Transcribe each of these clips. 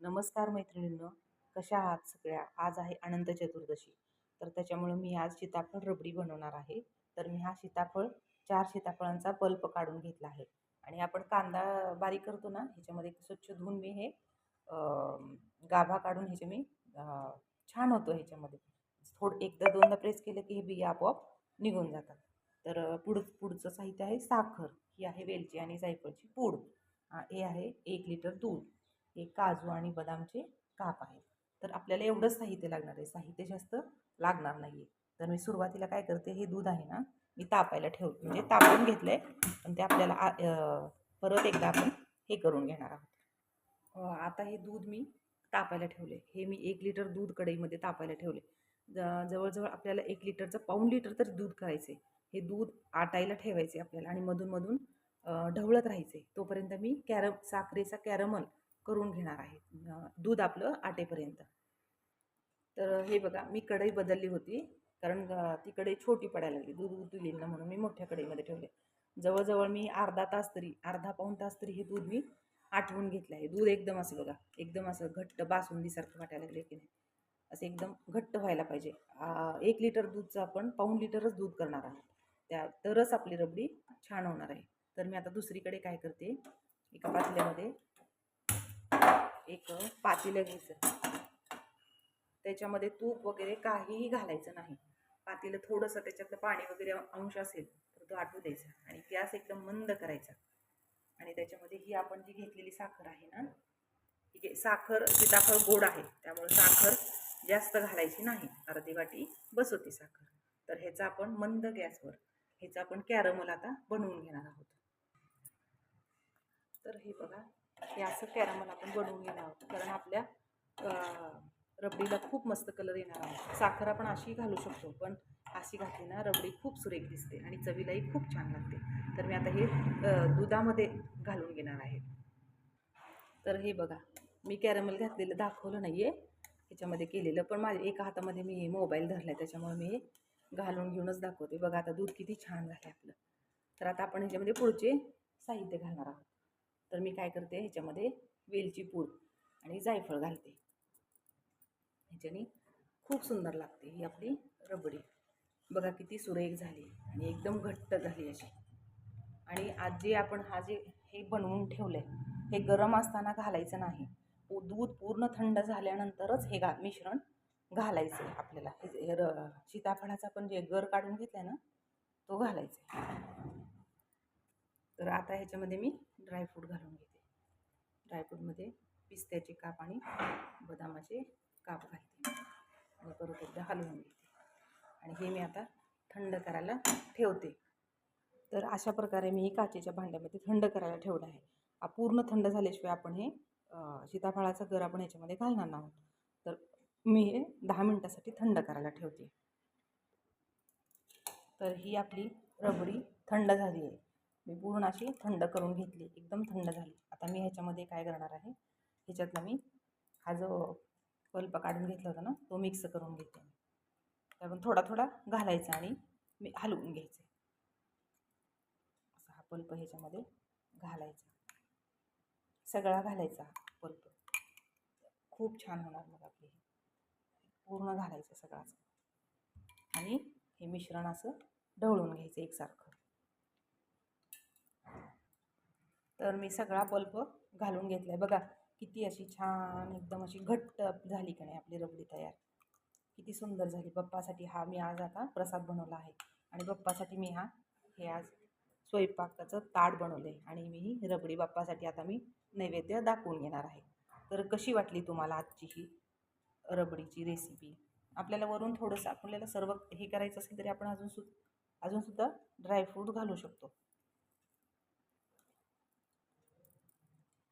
नमस्कार मैत्रिणींनो कशा आहात सगळ्या? आज आहे अनंत चतुर्दशी. तर त्याच्यामुळं मी आज सीताफळ रबडी बनवणार आहे. तर मी हा सीताफळ चार सीताफळांचा पल्प काढून घेतला आहे. आणि आपण कांदा बारीक करतो ना ह्याच्यामध्ये स्वच्छ धुवून मी हे गाभा काढून ह्याचे मी छान होतो ह्याच्यामध्ये. थोडं एकदा दोनदा प्रेस केलं की हे बिया आपोआप निघून जातात. तर पुढ पुढचं साहित्य आहे साखर. ही आहे वेलची आणि जायफळची पूड. हे आहे एक लिटर दूध. हे काजू आणि बदामचे काप आहेत. तर आपल्याला एवढंच साहित्य लागणार आहे. साहित्य जास्त लागणार नाही आहे तर मी सुरुवातीला काय करते हे दूध आहे ना मी तापायला ठेव म्हणजे तापवून घेतलं आहे पण ते आपल्याला आ- परत एकदा आपण हे करून घेणार आहोत. आता हे दूध मी तापायला ठेवले. हे मी एक लिटर दूध कढईमध्ये तापायला ठेवले. ज जवळजवळ आपल्याला एक लिटरचं पाऊण लिटर तरी दूध करायचे हे दूध आटायला ठेवायचे आपल्याला आणि मधून मधून ढवळत राहायचे तोपर्यंत मी कॅरम साखरेचा कॅरमल करून घेणार आहे. दूध आपलं आटेपर्यंत. तर हे बघा मी कढई बदलली होती कारण ती कढई छोटी पडायला लागली दूध उतरली ना म्हणून मी मोठ्या कढईमध्ये ठेवले. जवळजवळ मी अर्धा तास तरी अर्धा पाऊण तास तरी हे दूध मी आठवून घेतलं आहे. दूध एकदम असं बघा एकदम असं घट्ट बासुंदीसारखं वाटायला लागले की नाही. असं एकदम घट्ट व्हायला पाहिजे. एक लिटर दूधचं आपण पाऊण लिटरच दूध करणार आहोत. त्या तरच आपली रबडी छान होणार आहे. तर मी आता दुसरीकडे काय करते एका पातल्यामध्ये एक पातेलं घ्यायचं त्याच्यामध्ये तूप वगैरे काहीही घालायचं नाही. पातेलं थोडंसं त्याच्यातलं पाणी वगैरे अंश असेल तर तो आटू द्यायचा आणि गॅस एकदम मंद करायचा. आणि त्याच्यामध्ये ही आपण जी घेतलेली साखर आहे ना ठीक आहे साखर सीताफळ गोड आहे त्यामुळे साखर जास्त घालायची नाही. अर्धी वाटी बस होती साखर. तर ह्याचा आपण मंद गॅसवर ह्याचा आपण कॅरमल आता बनवून घेणार आहोत. तर हे बघा हे असं कॅरमल आपण बनवून घेणार आहोत. कारण आपल्या रबडीला खूप मस्त कलर येणार आहे. साखर आपण अशी घालू शकतो पण अशी घातली ना रबडी खूप सुरेख दिसते आणि चवीलाही खूप छान लागते. तर मी आता हे दुधामध्ये घालून घेणार आहे. तर हे बघा मी कॅरमल घातलेलं दाखवलं नाही आहे ह्याच्यामध्ये केलेलं पण माझ्या एका हातामध्ये मी मोबाईल धरला आहे त्याच्यामुळे मी हे घालून घेऊनच दाखवते. बघा आता दूध किती छान झालं आपलं. तर आता आपण ह्याच्यामध्ये पुढचे साहित्य घालणार आहोत. तर मी काय करते ह्याच्यामध्ये वेलची पूड आणि जायफळ घालते. ह्याच्याने खूप सुंदर लागते ही आपली रबडी. बघा किती सुरेख झाली आणि एकदम घट्ट झाली अशी. आणि आज जे आपण हा जे हे बनवून ठेवलं आहे हे गरम असताना घालायचं नाही. दूध पूर्ण थंड झाल्यानंतरच हे घा मिश्रण घालायचं आहे आपल्याला. हे र सीताफळाचा पण जे गर काढून घेतला ना तो घालायचा आहे. तर आता ह्याच्यामध्ये मी ड्रायफ्रूट घालून घेते. ड्रायफ्रूटमध्ये पिस्त्याचे काप आणि बदामाचे काप घालते. आणि परत एकदा हलवून घेते. आणि हे मी आता थंड करायला ठेवते. तर अशा प्रकारे मी हे काचेच्या भांड्यामध्ये थंड करायला ठेवलं आहे. पूर्ण थंड झाल्याशिवाय आपण हे सीताफळाचा गर आपण ह्याच्यामध्ये घालणार आहोत. तर मी हे दहा मिनटासाठी थंड करायला ठेवते. तर ही आपली रबडी थंड झाली आहे. मी पूर्ण अशी थंड करून घेतली. एकदम थंड झाली. आता मी ह्याच्यामध्ये काय करणार आहे? ह्याच्यातला मी हा जो पल्प काढून घेतला होता ना तो मिक्स करून घेते त्यातून थोडा थोडा घालायचा आणि मी हलवून घ्यायचं. असा हा पल्प ह्याच्यामध्ये घालायचा. सगळा घालायचा हा पल्प. खूप छान होणार मग आपली पूर्ण घालायचं सगळाच आणि हे मिश्रण असं ढवळून घ्यायचं एकसारखं. तर मी सगळा बल्ब घालून घेतला आहे बघा किती अशी छान एकदम अशी घट्ट झाली का नाही आपली रबडी तयार. किती सुंदर झाली. बप्पासाठी हा मी आज आता प्रसाद बनवला आहे. आणि बप्पासाठी मी हा हे आज स्वयंपाकाचं ताट बनवलं आहे आणि मी ही रबडी बाप्पासाठी आता मी नैवेद्य दाखवून घेणार आहे. तर कशी वाटली तुम्हाला आजची ही रबडीची रेसिपी आपल्याला वरून थोडंसं आपल्याला सर्व हे करायचं असेल तरी आपण अजून सु अजूनसुद्धा ड्रायफ्रूट घालू शकतो.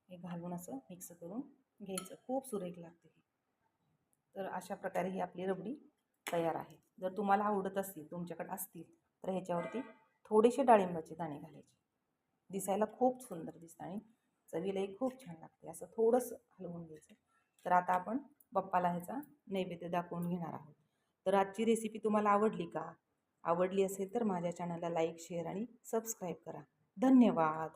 हे घालून असं मिक्स करून घ्यायचं. खूप सुरेख लागते तर अशा प्रकारे ही आपली रबडी तयार आहे. जर तुम्हाला आवडत असतील तुमच्याकडे असतील तर ह्याच्यावरती थोडेसे डाळिंबाचे दाणे घालायचे. दिसायला खूप सुंदर दिसतं आणि चवीलाही खूप छान लागते. असं थोडंसं हलवून घ्यायचं. तर आता आपण बाप्पाला ह्याचा नैवेद्य दाखवून घेणार आहोत. तर आजची रेसिपी तुम्हाला आवडली का? आवडली असेल तर माझ्या चॅनलला लाईक शेअर आणि सबस्क्राईब करा. धन्यवाद!